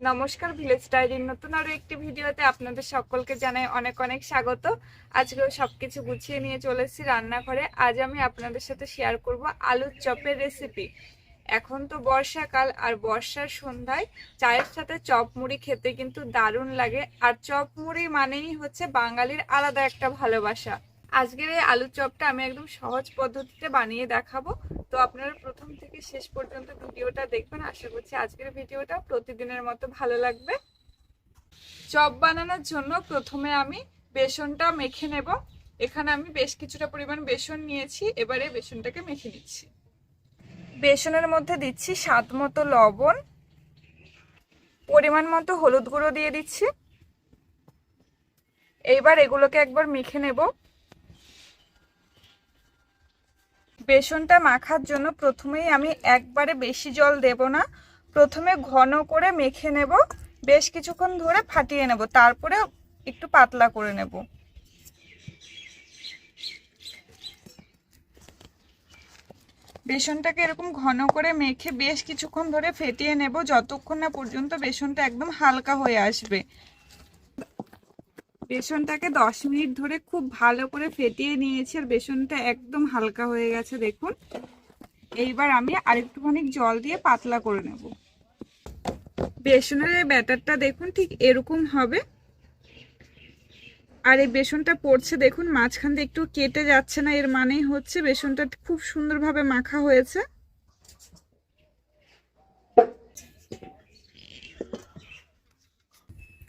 নমস্কার ভিলেজ ডায়েরির নতুন আরও একটি ভিডিওতে আপনাদের সকলকে জানাই অনেক অনেক স্বাগত। আজকেও সবকিছু গুছিয়ে নিয়ে চলেছি রান্নাঘরে। আজ আমি আপনাদের সাথে শেয়ার করব আলুর চপের রেসিপি এখন তো বর্ষাকাল আর বর্ষার সন্ধ্যায় চায়ের সাথে চপ মুড়ি খেতে কিন্তু দারুণ লাগে। আর চপ মুড়ি মানেই হচ্ছে বাঙালির আলাদা একটা ভালোবাসা। আজকের এই আলুর চপটা আমি একদম সহজ পদ্ধতিতে বানিয়ে দেখাবো। তো আপনারা প্রথম থেকে শেষ পর্যন্ত ভিডিওটা দেখবেন। আশা করছি আজকের ভিডিওটা প্রতিদিনের মতো ভালো লাগবে। চপ বানানোর জন্য প্রথমে আমি বেসনটা মেখে নেব। এখানে আমি বেশ কিছুটা পরিমাণ বেসন নিয়েছি। এবারে বেসনটাকে মেখে নিচ্ছি। বেসনের মধ্যে দিচ্ছি স্বাদ মতো লবণ। পরিমাণ মতো হলুদ গুঁড়ো দিয়ে দিচ্ছি। এইবার এগুলোকে একবার মেখে নেব। বেসনটা মাখার জন্য প্রথমেই আমি একবারে বেশি জল দেব না। প্রথমে ঘন করে মেখে নেব, বেশ কিছুক্ষণ ধরে ফাটিয়ে নেব, তারপরে একটু পাতলা করে নেব। বেসনটাকে এরকম ঘন করে মেখে বেশ কিছুক্ষণ ধরে ফেটিয়ে নেব, যতক্ষণ না পর্যন্ত বেসনটা একদম হালকা হয়ে আসবে। বেসনটাকে দশ মিনিট ধরে খুব ভালো করে ফেটিয়ে নিয়েছি আর বেসনটা একদম হালকা হয়ে গেছে, দেখুন। এইবার আমি আরেকটুখানি জল দিয়ে পাতলা করে নেব। বেসনের ব্যাটারটা দেখুন ঠিক এরকম হবে। আর এই বেসনটা পড়ছে, দেখুন, মাঝখান দিয়ে একটু কেটে যাচ্ছে না, এর মানেই হচ্ছে বেসনটা খুব সুন্দরভাবে মাখা হয়েছে।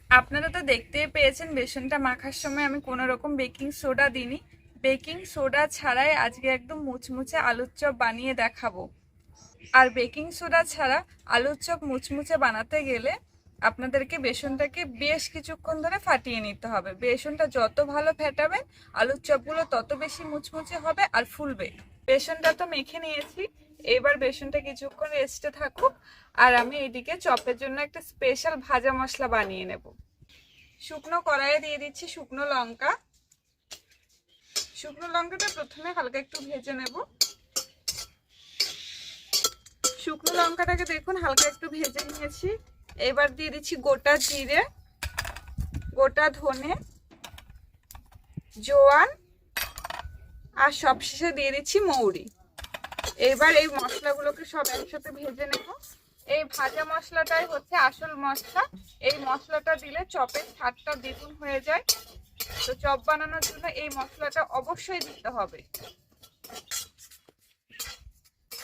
আপনারা তো দেখতেই পেয়েছেন, বেসনটা মাখার সময় আমি কোনো রকম বেকিং সোডা দিইনি। বেকিং সোডা ছাড়াই আজকে একদম মুচমুচে আলুর চপ বানিয়ে দেখাবো। আর বেকিং সোডা ছাড়া আলুর চপ মুচমুচে বানাতে গেলে আপনাদেরকে বেসনটাকে বেশ কিছুক্ষণ ধরে ফাটিয়ে নিতে হবে। বেসনটা যত ভালো ফেটাবেন আলুর চপগুলো তত বেশি মুচমুচে হবে আর ফুলবে। বেসনটা তো মেখে নিয়েছি। এবার বেসনটা কিছুক্ষণ রেস্টে থাকুক, আর আমি এদিকে চপের জন্য একটা স্পেশাল ভাজা মশলা বানিয়ে নেব। শুকনো কড়াইয়ে দিয়ে দিচ্ছি শুকনো লঙ্কা। শুকনো লঙ্কাটা প্রথমে হালকা একটু ভেজে নেব। শুকনো লঙ্কাটাকে দেখুন হালকা একটু ভেজে নিয়েছি। এবার দিয়ে দিচ্ছি গোটা জিরে, গোটা ধনে, জোয়ান, আর সবশেষে দিয়ে দিচ্ছি মৌরি। এবার এই মশলাগুলোকে সব একসাথে ভেজে নেব। এই ভাজা মশলাটাই হচ্ছে আসল মশলা। এই মশলাটা দিলে চপের স্বাদটা দ্বিগুণ হয়ে যায়। তো চপ বানানোর জন্য এই মশলাটা অবশ্যই দিতে হবে।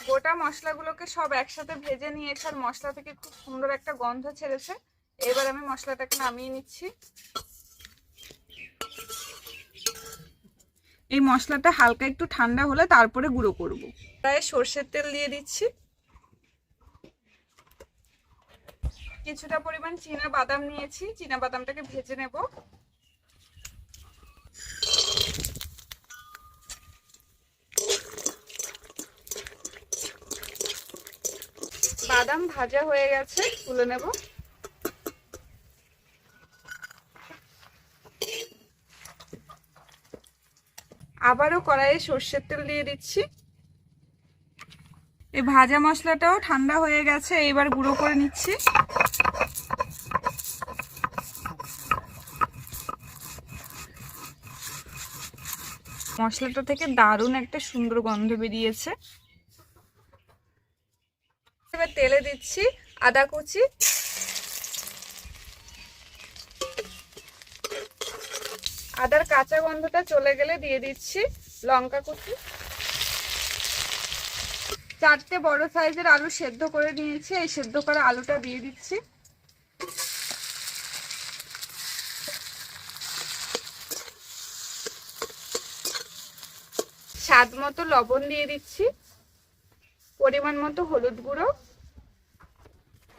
গোটা মশলাগুলোকে সব একসাথে ভেজে নিয়েছে আর মশলা থেকে খুব সুন্দর একটা গন্ধ ছেড়েছে। এবার আমি মশলাটাকে নামিয়ে নিচ্ছি। এই মশলাটা হালকা একটু ঠান্ডা হলে তারপরে গুঁড়ো করব। প্রায় সর্ষের তেল দিয়ে দিচ্ছি। কিছুটা পরিমাণ চীনা বাদাম নিয়েছি, চীনা বাদামটাকে ভেজে নেব। বাদাম ভাজা হয়ে গেছে, তুলে নেব। আবারও কড়াইয়ে সর্ষের তেল দিয়ে দিচ্ছি। এই ভাজা মশলাটাও ঠান্ডা হয়ে গেছে এবার গুঁড়ো করে নিচ্ছি। মশলাটা থেকে দারুণ একটা সুন্দর গন্ধ বেরিয়েছে। এবার তেলে দিচ্ছি আদা কুচি। আদার কাঁচা গন্ধটা চলে গেলে দিয়ে দিচ্ছি লঙ্কা কুচি। চারটে বড় সাইজের আলু সেদ্ধ করে নিয়েছি। এই সেদ্ধ করা আলুটা দিয়ে দিচ্ছি। স্বাদ মতো লবণ দিয়ে দিচ্ছি। পরিমাণ মতো হলুদ গুঁড়ো।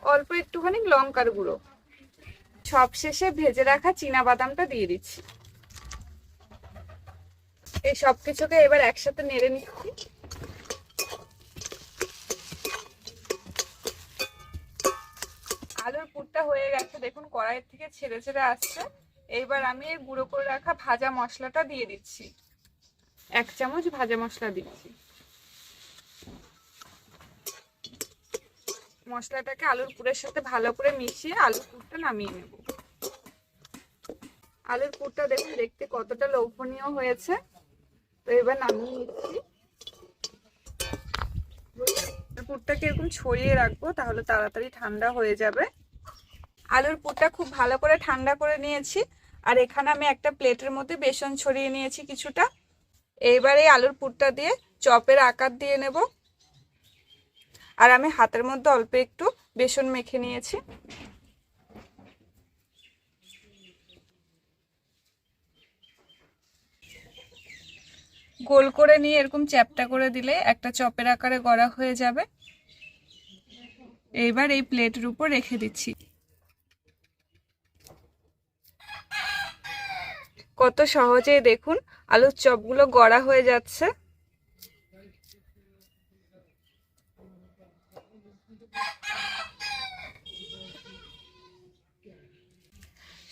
অল্প একটুখানি লঙ্কার গুঁড়ো। সব শেষে ভেজে রাখা চীনা বাদামটা দিয়ে দিচ্ছি। এই সব কিছুকে এবার একসাথে নেড়ে নিচ্ছি। দেখুন, কড়াইয়ের থেকে ছেড়ে ছেড়ে আসছে। এইবার আমি এই গুঁড়ো করে রাখা ভাজা মশলাটা দিয়ে দিচ্ছি। এক চামচ ভাজা মশলা দিচ্ছি। মশলাটাকে আলুর পুরের সাথে ভালো করে মিশিয়ে আলুর পুরটা নামিয়ে নেব। আলুর পুরটা দেখুন, দেখতে কতটা লোভনীয় হয়েছে। তো এবার নামিয়ে নিচ্ছি। পুরটাকে এরকম ছড়িয়ে রাখব, তাহলে তাড়াতাড়ি ঠান্ডা হয়ে যাবে। আলুর পুরটা খুব ভালো করে ঠান্ডা করে নিয়েছি। আর এখানে আমি একটা প্লেটের মধ্যে বেসন ছড়িয়ে নিয়েছি কিছুটা। এইবারে আলুর পুরটা দিয়ে চপের আকার দিয়ে নেব। আর আমি হাতের মধ্যে অল্প একটু বেসন মেখে নিয়েছি। গোল করে নিয়ে এরকম চ্যাপটা করে দিলে একটা চপের আকারে গড়া হয়ে যাবে। এইবার এই প্লেটের উপর রেখে দিচ্ছি। কত সহজেই দেখুন, আলুর চপগুলো গড়া হয়ে যাচ্ছে।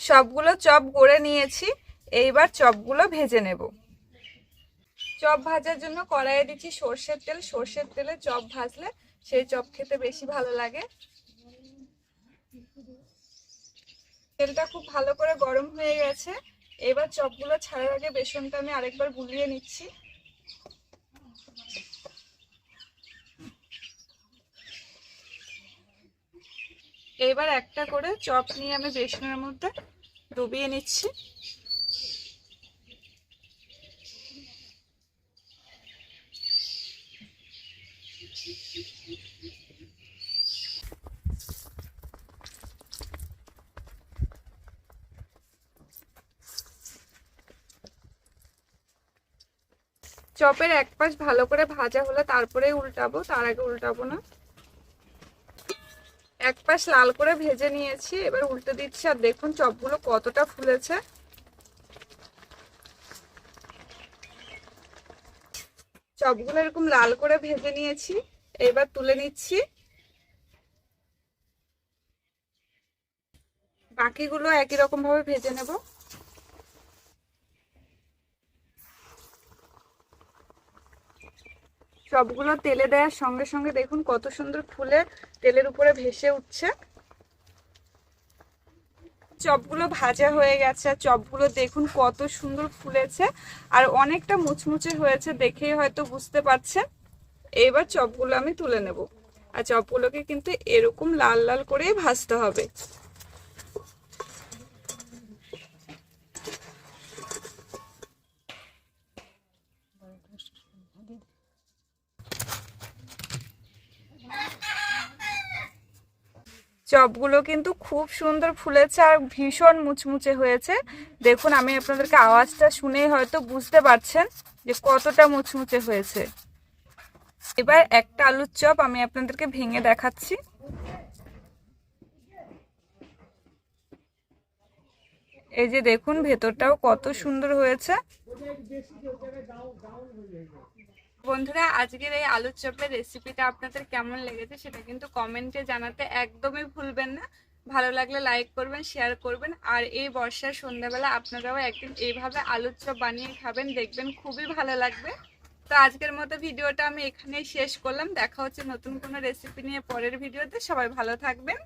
সবগুলো চপ গড়ে নিয়েছি, এইবার চপগুলো ভেজে নেব। চপ ভাজার জন্য কড়াইয়ে দিচ্ছি সর্ষের তেল। সর্ষের তেলে চপ ভাজলে সেই চপ খেতে বেশি ভালো লাগে। তেলটা খুব ভালো করে গরম হয়ে গেছে। এবার চপগুলো ছাড়ার আগে বেসনটা আমি আরেকবার গুলিয়ে নিচ্ছি। এবার একটা করে চপ নিয়ে আমি বেসনের মধ্যে ডুবিয়ে নিচ্ছি। চপের এক পাশ ভালো করে ভাজা হলে তারপরে উল্টাবো, তার আগে উল্টাবো না। এক পাশ লাল করে ভেজে নিয়েছি, এবার উল্টে দিচ্ছি, আর দেখুন চপগুলো কতটা ফুলেছে। চপগুলো এরকম লাল করে ভেজে নিয়েছি, এবার তুলে নিচ্ছি। বাকিগুলো একই রকম ভাবে ভেজে নেব। সবগুলো তেলে দেওয়ার সঙ্গে সঙ্গে দেখুন কত সুন্দর ফুলে তেলের উপরে ভেসে উঠছে। চপগুলো ভাজা হয়ে গেছে, আর চপগুলো দেখুন কত সুন্দর ফুলেছে, আর অনেকটা মুচমুচে হয়েছে দেখেই হয়তো বুঝতে পারছেন এইবার চপগুলো আমি তুলে নেব, আর চপগুলোকে কিন্তু এরকম লাল লাল করেই ভাজতে হবে। চপগুলো কিন্তু খুব সুন্দর ফুলেছে আর ভীষণ মুচমুচে হয়েছে। দেখুন, আমি আপনাদেরকে আওয়াজটা শুনেই হয়তো বুঝতে পারছেন যে কতটা মুচমুচে হয়েছে। এবার একটা আলুর চপ আমি আপনাদেরকে ভেঙে দেখাচ্ছি। এই যে দেখুন, ভেতরটাও কত সুন্দর হয়েছে। বন্ধুরা, আজকের এই আলুর চপের রেসিপিটা আপনাদের কেমন লেগেছে সেটা কিন্তু কমেন্টে জানাতে একদমই ভুলবেন না। ভালো লাগলে লাইক করবেন শেয়ার করবেন, আর এই বর্ষার সন্ধ্যাবেলা আপনারাও একদিন এইভাবে আলুর চপ বানিয়ে খাবেন, দেখবেন খুবই ভালো লাগবে। তো আজকের মতো ভিডিওটা আমি এখানেই শেষ করলাম। দেখা হচ্ছে নতুন কোনো রেসিপি নিয়ে পরের ভিডিওতে। সবাই ভালো থাকবেন।